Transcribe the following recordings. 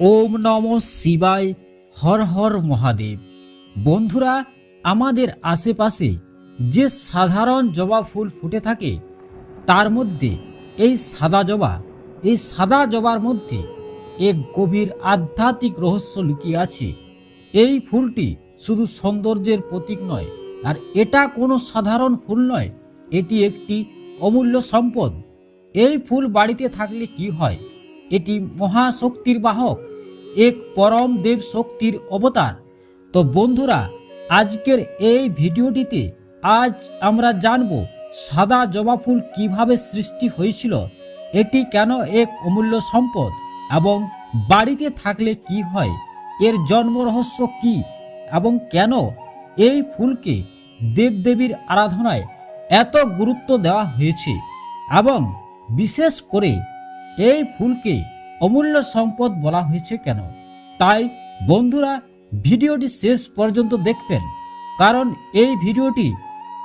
ওম নম শিবায়, হর হর মহাদেব। বন্ধুরা, আমাদের আশেপাশে যে সাধারণ জবা ফুল ফুটে থাকে, তার মধ্যে এই সাদা জবা, এই সাদা জবার মধ্যে এক গভীর আধ্যাত্মিক রহস্য লুকিয়ে আছে। এই ফুলটি শুধু সৌন্দর্যের প্রতীক নয়, আর এটা কোনো সাধারণ ফুল নয়, এটি একটি অমূল্য সম্পদ। এই ফুল বাড়িতে থাকলে কি হয়? এটি মহাশক্তির বাহক, এক পরম দেব শক্তির অবতার। তো বন্ধুরা, আজকের এই ভিডিওটিতে আজ আমরা জানব সাদা জবা ফুল কীভাবে সৃষ্টি হয়েছিল, এটি কেন এক অমূল্য সম্পদ এবং বাড়িতে থাকলে কি হয়, এর জন্ম রহস্য কি এবং কেন এই ফুলকে দেবদেবীর আরাধনায় এত গুরুত্ব দেওয়া হয়েছে এবং বিশেষ করে এই ফুলকে অমূল্য সম্পদ বলা হয়েছে কেন? তাই বন্ধুরা, ভিডিওটি শেষ পর্যন্ত দেখবেন। কারণ এই ভিডিওটি,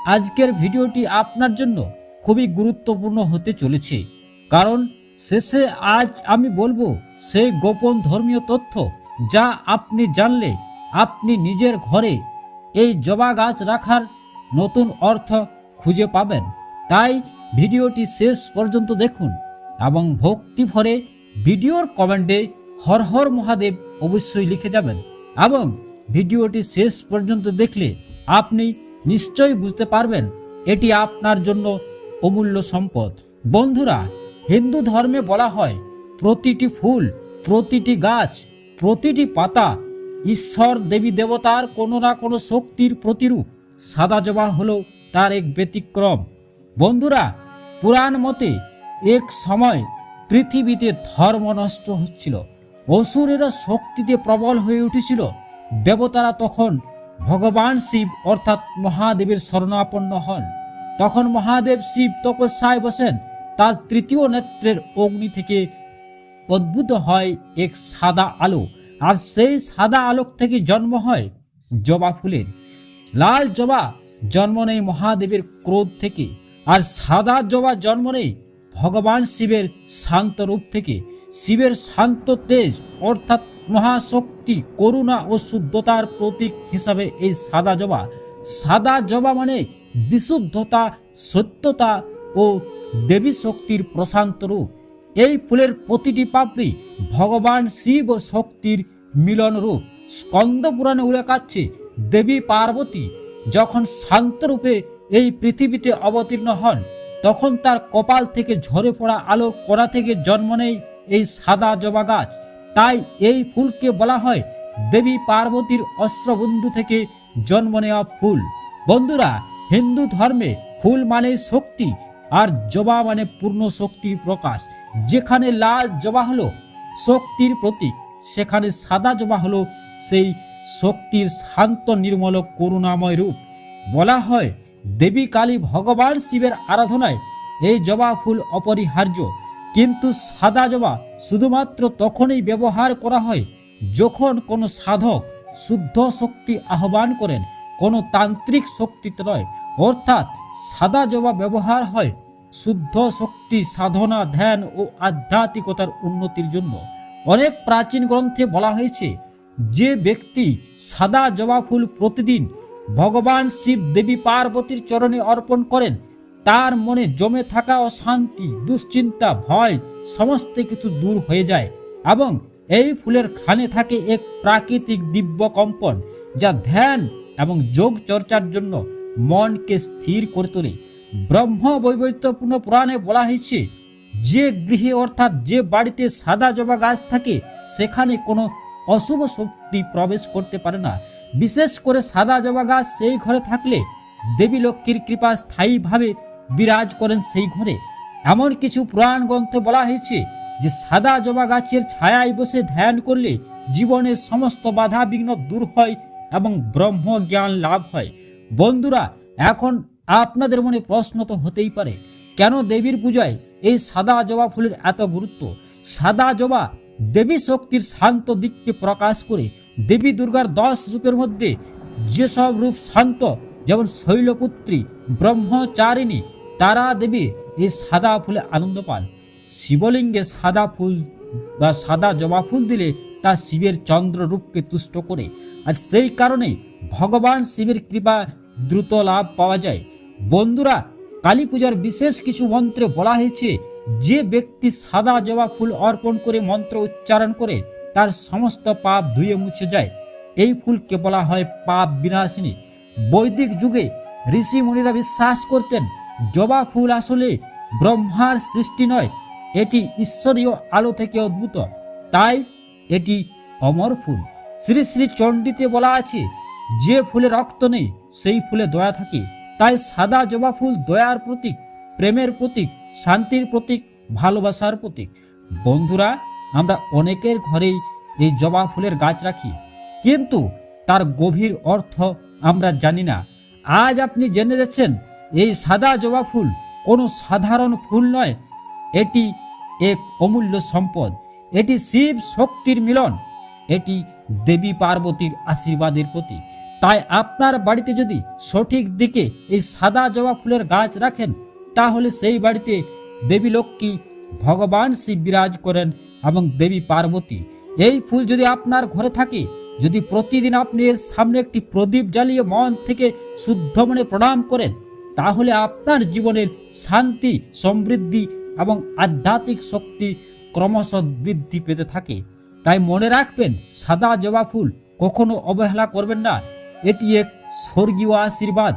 আজকের ভিডিওটি আপনার জন্য খুবই গুরুত্বপূর্ণ হতে চলেছে। কারণ শেষে আজ আমি বলব সেই গোপন ধর্মীয় তথ্য যা আপনি জানলে আপনি নিজের ঘরে এই জবা গাছ রাখার নতুন অর্থ খুঁজে পাবেন। তাই ভিডিওটি শেষ পর্যন্ত দেখুন। এবং ভক্তি ভরে ভিডিওর কমেন্টে হর হর মহাদেব অবশ্যই লিখে যাবেন এবং ভিডিওটি শেষ পর্যন্ত দেখলে আপনি নিশ্চয়ই বুঝতে পারবেন এটি আপনার জন্য অমূল্য সম্পদ। বন্ধুরা, হিন্দু ধর্মে বলা হয়, প্রতিটি ফুল, প্রতিটি গাছ, প্রতিটি পাতা ঈশ্বর দেবী দেবতার কোনো না কোনো শক্তির প্রতিরূপ সাদা জবা হলো তার এক ব্যতিক্রম। বন্ধুরা, পুরাণ মতে এক সময় পৃথিবীতে ধর্ম নষ্ট হচ্ছিল। অসুরেরা শক্তিতে প্রবল হয়ে উঠেছিল। দেবতারা তখন ভগবান শিব অর্থাৎ মহাদেবের শরণাপন্ন হন। তখন মহাদেব শিব তপস্যায় বসেন। তার তৃতীয় নেত্রের অগ্নি থেকে উদ্ভূত হয় এক সাদা আলো। আর সেই সাদা আলোক থেকে জন্ম হয় জবা ফুলের। লাল জবা জন্ম নেই মহাদেবের ক্রোধ থেকে। আর সাদা জবা জন্ম নেই ভগবান শিবের শান্ত রূপ থেকে শিবের শান্ত তেজ, অর্থাৎ মহাশক্তি, করুণা ও শুদ্ধতার প্রতীক হিসাবে এই সাদা জবা। সাদা জবা মানে বিশুদ্ধতা, সত্যতা ও দেবী শক্তির প্রশান্ত রূপ। এই ফুলের প্রতিটি পাপড়ি ভগবান শিব ও শক্তির মিলন রূপ। স্কন্দ পুরাণে উল্লেখ আছে, দেবী পার্বতী যখন শান্ত রূপে এই পৃথিবীতে অবতীর্ণ হন তখন তার কপাল থেকে ঝরে পড়া আলোর কড়া থেকে জন্ম নেয় এই সাদা জবা গাছ। তাই এই ফুলকে বলা হয় দেবী পার্বতীর অস্ত্রবন্ধু থেকে জন্ম নেওয়া ফুল। বন্ধুরা, হিন্দু ধর্মে ফুল মানে শক্তি আর জবা মানে পূর্ণ শক্তির প্রকাশ। যেখানে লাল জবা হলো শক্তির প্রতীক, সেখানে সাদা জবা হলো সেই শক্তির শান্ত নির্মল করুণাময় রূপ। বলা হয় দেবী কালী ভগবান শিবের আরাধনায় এই জবা ফুল অপরিহার্য। কিন্তু সাদা জবা শুধুমাত্র তখনই ব্যবহার করা হয় যখন কোনো সাধক শুদ্ধ শক্তি আহ্বান করেন, কোনো তান্ত্রিক শক্তিতে নয় অর্থাৎ সাদা জবা ব্যবহার হয় শুদ্ধ শক্তি, সাধনা, ধ্যান ও আধ্যাত্মিকতার উন্নতির জন্য। অনেক প্রাচীন গ্রন্থে বলা হয়েছে, যে ব্যক্তি সাদা জবা ফুল প্রতিদিন ভগবান শিব দেবী পার্বতীর চরণে অর্পণ করেন। তার মনে জমে থাকা অশান্তি, দুশ্চিন্তা, ভয় সমস্ত কিছু দূর হয়ে যায় এবং এই ফুলের খানে থাকে এক প্রাকৃতিক দিব্য কম্পন যা ধ্যান এবং যোগ চর্চার জন্য মনকে স্থির করে তোলে। ব্রহ্ম বৈবৈত্যপূর্ণ পুরাণে বলা হয়েছে, যে গৃহে অর্থাৎ যে বাড়িতে সাদা জবা গাছ থাকে, সেখানে কোনো অশুভ শক্তি প্রবেশ করতে পারে না। বিশেষ করে সাদা জবা গাছ সেই ঘরে থাকলে দেবী লক্ষ্মীর কৃপা স্থায়ীভাবে বিরাজ করেন সেই ঘরে। এমন কিছু পুরাণ গ্রন্থে বলা হয়েছে যে সাদা জবা গাছের ছায়ায় বসে ধ্যান করলে জীবনের সমস্ত বাধা বিঘ্ন দূর হয় এবং ব্রহ্ম জ্ঞান লাভ হয়। বন্ধুরা, এখন আপনাদের মনে প্রশ্ন তো হতেই পারে, কেন দেবীর পূজায় এই সাদা জবা ফুলের এত গুরুত্ব? সাদা জবা দেবী শক্তির শান্ত দিককে প্রকাশ করে দেবী দুর্গার দশ রূপের মধ্যে যেসব রূপ শান্ত, যেমন শৈলপুত্রী, ব্রহ্মচারিণী তারা দেবী এই সাদা ফুলে আনন্দ পান। শিবলিঙ্গে সাদা ফুল বা সাদা জবা ফুল দিলে তা শিবের চন্দ্র রূপকে তুষ্ট করে। আর সেই কারণে ভগবান শিবের কৃপা দ্রুত লাভ পাওয়া যায়। বন্ধুরা, কালী পূজার বিশেষ কিছু মন্ত্রে বলা হয়েছে, যে ব্যক্তি সাদা জবা ফুল অর্পণ করে মন্ত্র উচ্চারণ করে তার সমস্ত পাপ ধুয়ে মুছে যায়। এই ফুলকে বলা হয় পাপ বিনাশিনী। বৈদিক যুগে ঋষি মুনিরা বিশ্বাস করতেন, জবা ফুল আসলে ব্রহ্মার সৃষ্টি নয়, এটি ঈশ্বরীয় আলো থেকে অদ্ভুত তাই এটি অমর ফুল। শ্রী শ্রী চণ্ডীতে বলা আছে, যে ফুলে রক্ত নেই, সেই ফুলে দয়া থাকে। তাই সাদা জবা ফুল দয়ার প্রতীক, প্রেমের প্রতীক, শান্তির প্রতীক, ভালোবাসার প্রতীক। বন্ধুরা আমরা অনেকের ঘরেই এই জবা ফুলের গাছ রাখি। কিন্তু তার গভীর অর্থ আমরা জানি না। আজ আপনি জেনে যাচ্ছেন, এই সাদা জবা ফুল কোনো সাধারণ ফুল নয়। এটি এক অমূল্য সম্পদ। এটি শিব শক্তির মিলন। এটি দেবী পার্বতীর আশীর্বাদের প্রতীক। তাই আপনার বাড়িতে যদি সঠিক দিকে এই সাদা জবা ফুলের গাছ রাখেন, তাহলে সেই বাড়িতে দেবী লক্ষ্মী ভগবান শিব বিরাজ করেন এবং দেবী পার্বতী, এই ফুল যদি আপনার ঘরে থাকে, যদি প্রতিদিন আপনি এর সামনে একটি প্রদীপ জ্বালিয়ে মন থেকে শুদ্ধ মনে প্রণাম করেন, তাহলে আপনার জীবনের শান্তি, সমৃদ্ধি এবং আধ্যাত্মিক শক্তি ক্রমশ বৃদ্ধি পেতে থাকে। তাই মনে রাখবেন, সাদা জবা ফুল কখনো অবহেলা করবেন না। এটি এক স্বর্গীয় আশীর্বাদ।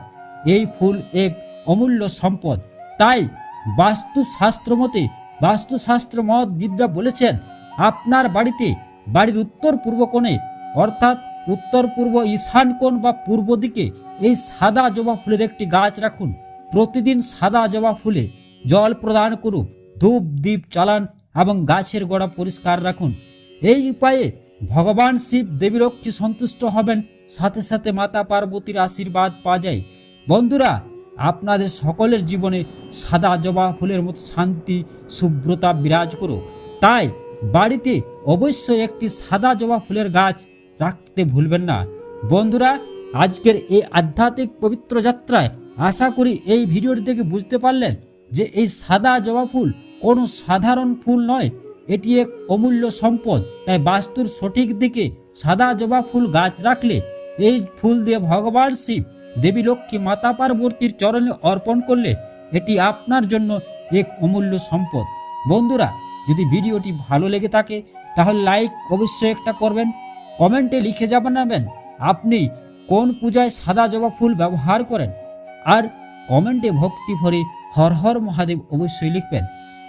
এই ফুল এক অমূল্য সম্পদ। তাই বাস্তুশাস্ত্র মতে বাস্তুশাস্ত্র মতবিদরা বলেছেন, আপনার বাড়িতে বাড়ির উত্তর পূর্ব কোণে, অর্থাৎ উত্তর পূর্ব ঈশান কোণ বা পূর্ব দিকে, এই সাদা জবা ফুলের একটি গাছ রাখুন। প্রতিদিন সাদা জবা ফুলে জল প্রদান করুন, ধূপ দ্বীপ চালান এবং গাছের গোড়া পরিষ্কার রাখুন। এই উপায়ে ভগবান শিব দেবী লক্ষ্মী সন্তুষ্ট হবেন। সাথে সাথে মাতা পার্বতীর আশীর্বাদ পাওয়া যায়। বন্ধুরা আপনাদের সকলের জীবনে সাদা জবা ফুলের মতো শান্তি, শুভ্রতা বিরাজ করুক। তাই বাড়িতে অবশ্যই একটি সাদা জবা ফুলের গাছ রাখতে ভুলবেন না। বন্ধুরা, আজকের এই আধ্যাত্মিক পবিত্র যাত্রায় আশা করি এই ভিডিওটি দেখে বুঝতে পারলেন যে এই সাদা জবা ফুল কোনো সাধারণ ফুল নয়। এটি এক অমূল্য সম্পদ। তাই বাস্তুর সঠিক দিকে সাদা জবা ফুল গাছ রাখলে এই ফুল দিয়ে ভগবান শিব দেবী লক্ষ্মী মাতা পার্বতীর চরণে অর্পণ করলে এটি আপনার জন্য এক অমূল্য সম্পদ। বন্ধুরা, যদি ভিডিওটি ভালো লেগে থাকে, তাহলে লাইক অবশ্যই একটা করবেন। কমেন্টে লিখে জানাবেন আপনি কোন পূজায় সাদা জবা ফুল ব্যবহার করেন। আর কমেন্টে ভক্তি ভরে হর হর মহাদেব অবশ্যই লিখবেন।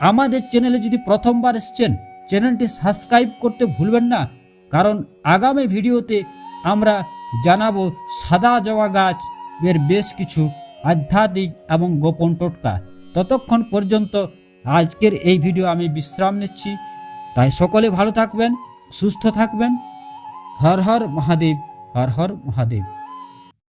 আমাদের চ্যানেলে যদি প্রথমবার এসছেন, চ্যানেলটি সাবস্ক্রাইব করতে ভুলবেন না, কারণ আগামী ভিডিওতে আমরা জানাব সাদা জবা গাছ এর বেশ কিছু আধ্যাত্মিক এবং গোপন টোটকা। ততক্ষণ পর্যন্ত আজকের এই ভিডিও আমি বিশ্রাম নিচ্ছি। তাই সকলে ভালো থাকবেন, সুস্থ থাকবেন। হর হর মহাদেব, হর হর মহাদেব।